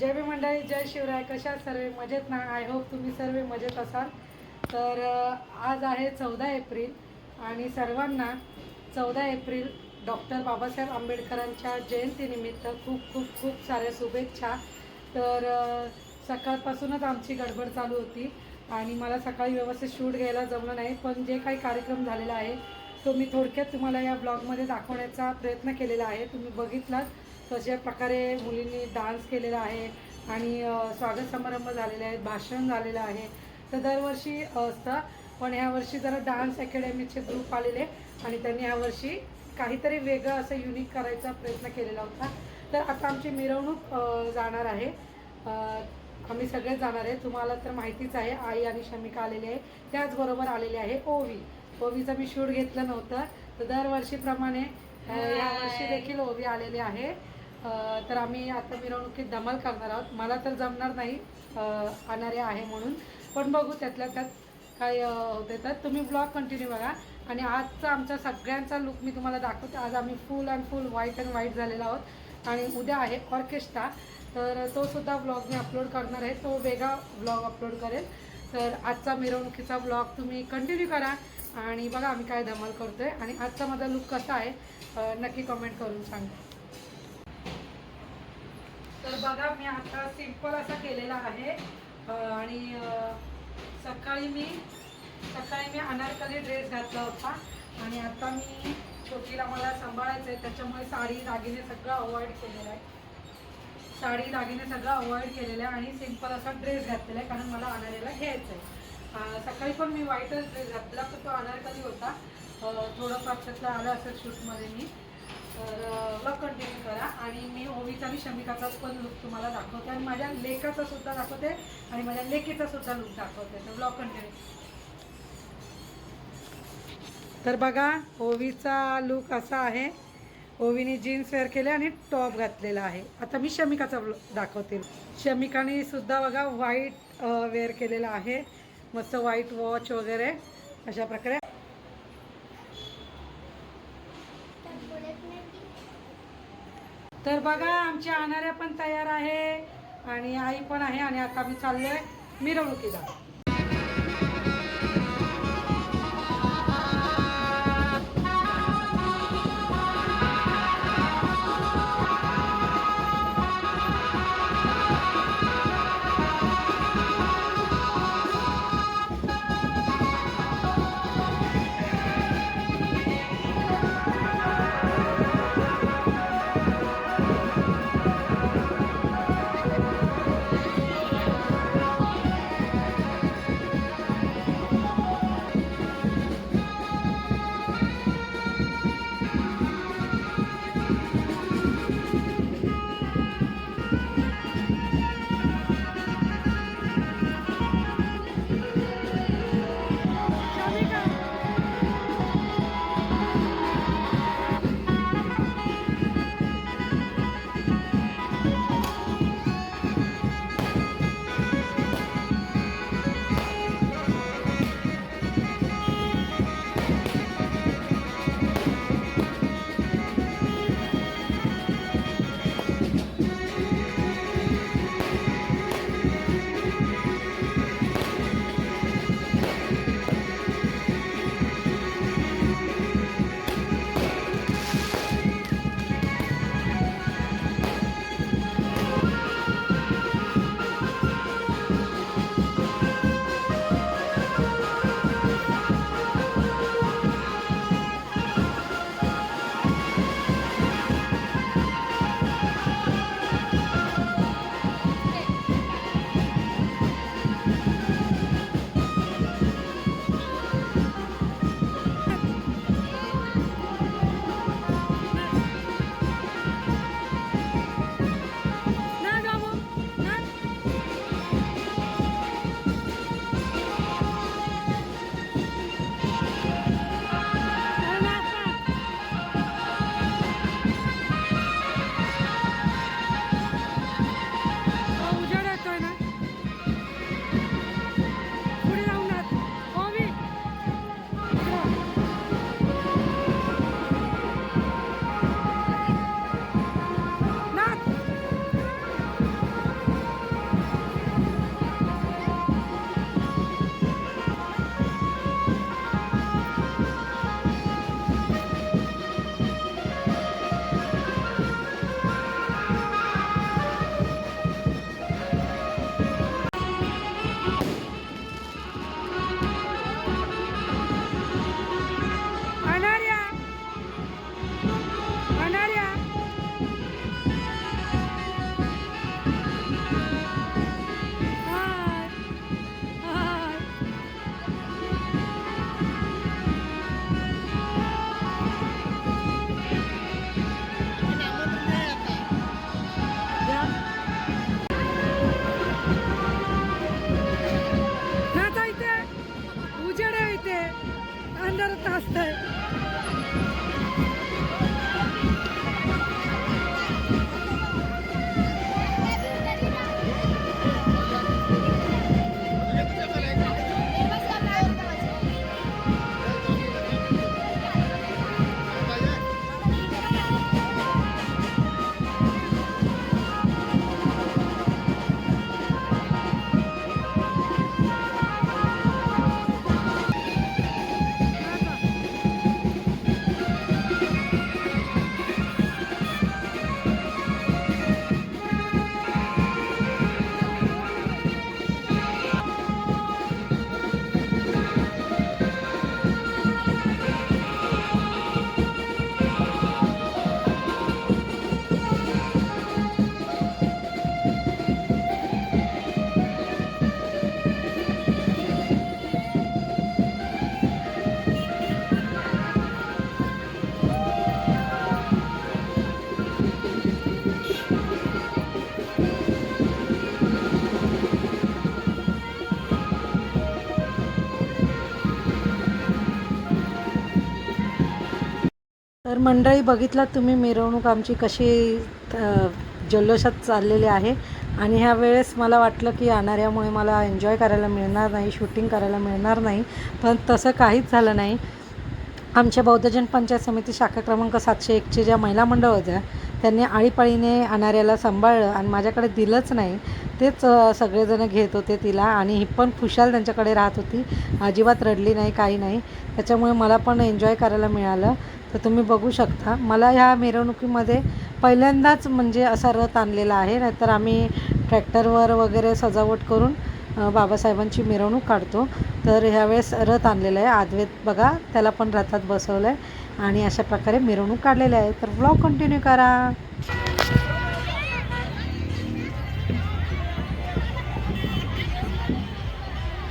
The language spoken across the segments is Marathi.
जय बी मंडळी जय शिवराय. कशा सर्व? मजेत ना? आय होप तुम्ही सर्व मजेत असाल. तर आज आहे चौदा एप्रिल आणि सर्वांना चौदा एप्रिल डॉक्टर बाबासाहेब आंबेडकरांच्या जयंतीनिमित्त खूप खूप खूप साऱ्या शुभेच्छा. तर सकाळपासूनच आमची गडबड चालू होती आणि मला सकाळी व्यवस्थित शूट घ्यायला जमलं नाही. पण जे काही कार्यक्रम झालेला आहे तो मी थोडक्यात तुम्हाला या ब्लॉगमध्ये दाखवण्याचा प्रयत्न केलेला आहे. तुम्ही बघितलात. कशा प्रकारे मुलींनी डान्स केलेला आहे आणि स्वागत समारंभ झालेले आहेत भाषण झालेलं आहे. तर दरवर्षी असतं पण ह्यावर्षी जरा डान्स अकॅडमीचे ग्रुप आलेले आणि त्यांनी ह्यावर्षी काहीतरी वेगळं असं युनिक करायचा प्रयत्न केलेला होता. तर आता आमची मिरवणूक जाणार आहे. आम्ही सगळेच जाणार आहे. तुम्हाला तर माहितीच आहे आई आणि शमिका आलेली आहे. त्याचबरोबर आलेली आहे ओवी. ओवीचं मी शूट घेतलं नव्हतं. तर दरवर्षीप्रमाणे यावर्षी देखील ओवी आलेली आहे. तर आम्ही आता मिरवणुकीत धमाल करणार आहोत. मला तर जमणार नाही आणारे आहे म्हणून. पण बघू त्यातल्या त्यात काय अ, होते तर तुम्ही ब्लॉग कंटिन्यू बघा. आणि आजचा आमचा सगळ्यांचा लुक मी तुम्हाला दाखवते. आज आम्ही full and full white and white झालेला आहोत. आणि उद्या आहे ऑर्केस्ट्रा तर तो सुद्धा ब्लॉग मी अपलोड करणार आहे. तो वेगळा ब्लॉग अपलोड करेल. तर आजचा मिरवणुकीचा ब्लॉग तुम्ही कंटिन्यू करा. आणि बघा आम्ही काय धमाल करतो आहे आणि आजचा माझा लुक कसा आहे नक्की कमेंट करून सांगा. तर बघा मी आता सिंपल असा केलेला आहे. आणि सकाळी मी सकाळी मी अनारकली ड्रेस घातला होता. आणि आता मी छोटीला मला सांभाळायचं आहे त्याच्यामुळे साडी दागिने सगळं अवॉइड केलेलं आहे. साडी दागिने सगळं अवॉइड केलेलं आहे आणि सिंपल असा ड्रेस घातलेला आहे कारण मला अनारेला घ्यायचं आहे सकाळी पण मी व्हाईटच ड्रेस घातला तर तो अनारकली होता. थोडं पाक्षातलं आलं असेल शूटमध्ये मी. तर ब्लॉग कंटिन्यू करा. आणि मी ओवीचा आणि शमिकाचा पण लुक तुम्हाला दाखवते. आणि माझ्या लेखाचा सुद्धा दाखवते आणि माझ्या लेकीचा सुद्धा लुक दाखवते. तर ब्लॉग कंटिन्यू तर बघा ओवीचा लुक असा आहे. ओवीने जीन्स वेअर केले आणि टॉप घातलेला आहे. आता मी शमिकाचा दाखवते. शमिकाने सुद्धा बघा व्हाईट वेअर केलेला आहे. मस्त व्हाईट वॉच वगैरे अशा प्रकारे. तर बघा आमच्या आणाऱ्या पण तयार आहे आणि आई पण आहे आणि आता आम्ही चाललोय मिरवणुकीला. तर मंडळी बघितलात तुम्ही मिरवणूक आमची कशी जल्लोषात चाललेली आहे. आणि ह्या वेळेस मला वाटलं की येणाऱ्यामुळे मला एन्जॉय करायला मिळणार नाही शूटिंग करायला मिळणार नाही. पण तसं काहीच झालं नाही. आमच्या बौद्धजन पंचायत समिती शाखा क्रमांक सातशे एकचे ज्या महिला मंडळ होत्या त्यांनी आळीपाळीने अनाऱ्याला सांभाळलं आणि माझ्याकडे दिलंच नाही. तेच सगळेजण घेत होते तिला आणि ही पण खुशाल त्यांच्याकडे राहत होती. अजिबात रडली नाही काही नाही. त्याच्यामुळे मला पण एन्जॉय करायला मिळालं. तर तुम्ही बघू शकता. मला ह्या मिरवणुकीमध्ये पहिल्यांदाच म्हणजे असा रथ आणलेला आहे. नाहीतर आम्ही ट्रॅक्टरवर वगैरे सजावट करून बाबासाहेबांची मिरवणूक काढतो. तर ह्यावेळेस रथ आणलेलं आहे. आदवेत बघा त्याला पण रथात बसवलं आहे आणि अशा प्रकारे मिरवणूक काढलेली आहे. तर ब्लॉग कंटिन्यू करा.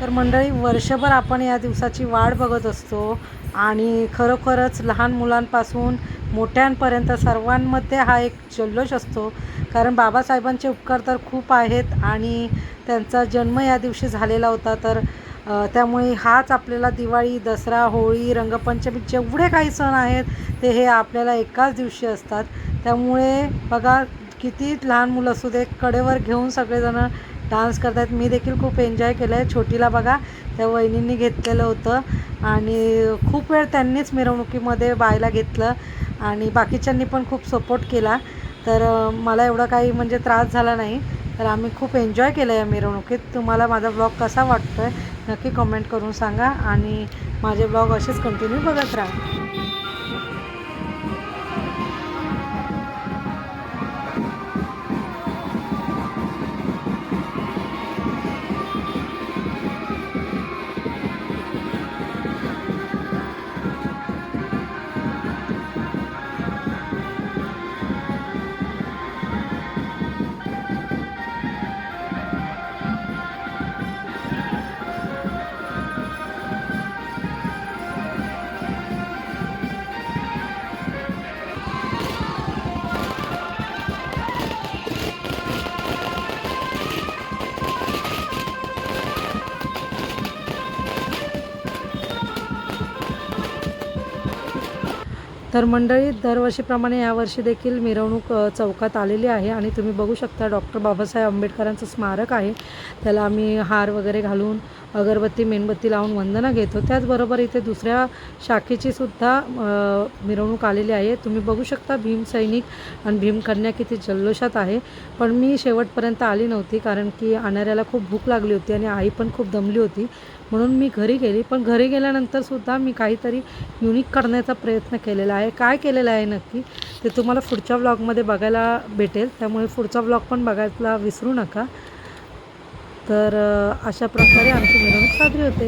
तर मंडळी वर्षभर आपण या दिवसाची वाढ बघत असतो आणि खरोखरच लहान मुलांपासून मोठ्यांपर्यंत सर्वांमध्ये हा एक जल्लोष असतो. कारण बाबासाहेबांचे उपकार तर खूप आहेत आणि त्यांचा जन्म या दिवशी झालेला होता. तर त्यामुळे हाच आपल्याला दिवाळी दसरा होळी रंगपंचमी जेवढे काही सण आहेत ते हे आपल्याला एकाच दिवशी असतात. त्यामुळे बघा किती लहान मुलं असू दे कडेवर घेऊन सगळेजणं डान्स करतात मी देखील खूप एन्जॉय केलं आहे छोटीला बघा त्या वहिनींनी घेतलेलं होतं. आणि खूप वेळ त्यांनीच मिरवणुकीमध्ये बायला घेतलं आणि बाकीच्यांनी पण खूप सपोर्ट केला. तर मला एवढा काही म्हणजे त्रास झाला नाही. तर आम्ही खूप एन्जॉय केलं या मिरवणुकीत. तुम्हाला माझा ब्लॉग कसा वाटतो आहे नक्की कमेंट करून सांगा आणि माझे ब्लॉग असेच कंटिन्यू बघत राहा. तर मंडळी दरवर्षीप्रमाणे यावर्षी देखील मिरवणूक चौकात आलेली आहे आणि तुम्ही बघू शकता डॉक्टर बाबासाहेब आंबेडकरांचं स्मारक आहे. त्याला आम्ही हार वगैरे घालून अगरबत्ती मेणबत्ती लावून वंदना घेतो त्याचबरोबर इथे दुसऱ्या शाखेची सुद्धा मिरवणूक आलेली आहे. तुम्ही बघू शकता भीम सैनिक आणि भीमकन्या किती जल्लोषात आहे. पण मी शेवटपर्यंत आली नव्हती कारण की आणणाऱ्याला खूप भूक लागली होती आणि आई पण खूप दमली होती. म्हणून मी घरी गेली. पण घरी गेल्यानंतर सुद्धा मी काहीतरी युनिक करण्याचा प्रयत्न केलेला आहे. काय केलेलं आहे नक्की ते तुम्हाला पुढच्या व्लॉगमध्ये बघायला भेटेल. त्यामुळे पुढचा व्लॉग पण बघायला विसरू नका. तर अशा प्रकारे आमची मिरवणूक साजरी होते.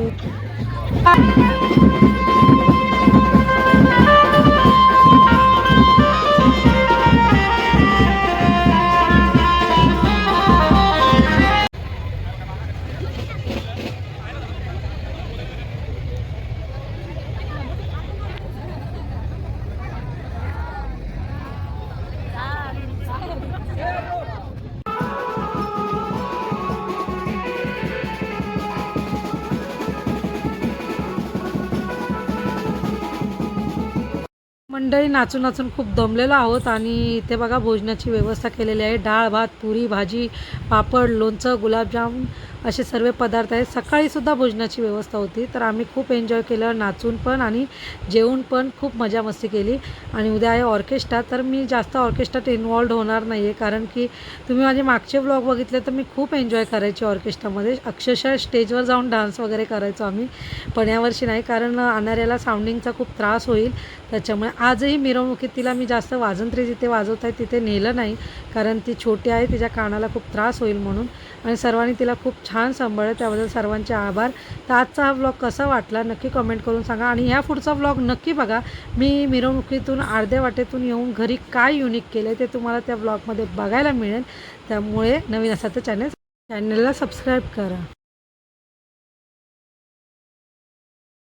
मंडळी नाचून नाचून खूप दमलेलो आहोत आणि इथे बघा भोजनाची व्यवस्था केलेली आहे. डाळ भात पुरी भाजी पापड लोणचं गुलाबजाम असे सर्व पदार्थ आहेत. सकाळीसुद्धा भोजनाची व्यवस्था होती तर आम्ही खूप एन्जॉय केलं नाचून पण आणि जेवून पण खूप मजा मस्ती केली. आणि उद्या आहे ऑर्केस्ट्रा तर मी जास्त ऑर्केस्ट्रात इन्वॉल्ड होणार नाही आहे कारण की तुम्ही माझे मागचे ब्लॉग बघितले तर मी खूप एन्जॉय करायची ऑर्केस्ट्रामध्ये अक्षरशः स्टेजवर जाऊन डान्स वगैरे करायचो आम्ही पण यावर्षी नाही कारण अनाऱ्याला साऊंडिंगचा खूप त्रास होईल त्याच्यामुळे आजही मिरवणुकीत तिला मी जास्त वाजंत्री जिथे वाजवत आहे तिथे नेलं नाही कारण ती छोटी आहे तिच्या कानाला खूप त्रास होईल म्हणून. आणि सर्वांनी तिला खूप छान सांभाळलं त्याबद्दल सर्वांचे आभार. तर आजचा हा ब्लॉग कसा वाटला नक्की कमेंट करून सांगा. आणि ह्या पुढचा ब्लॉग नक्की बघा. मी मिरवणुकीतून अर्ध्या वाटेतून येऊन घरी काय युनिक केलं ते तुम्हाला त्या ब्लॉगमध्ये बघायला मिळेल. त्यामुळे नवीन असा तर चॅनल चॅनलला सबस्क्राईब करा.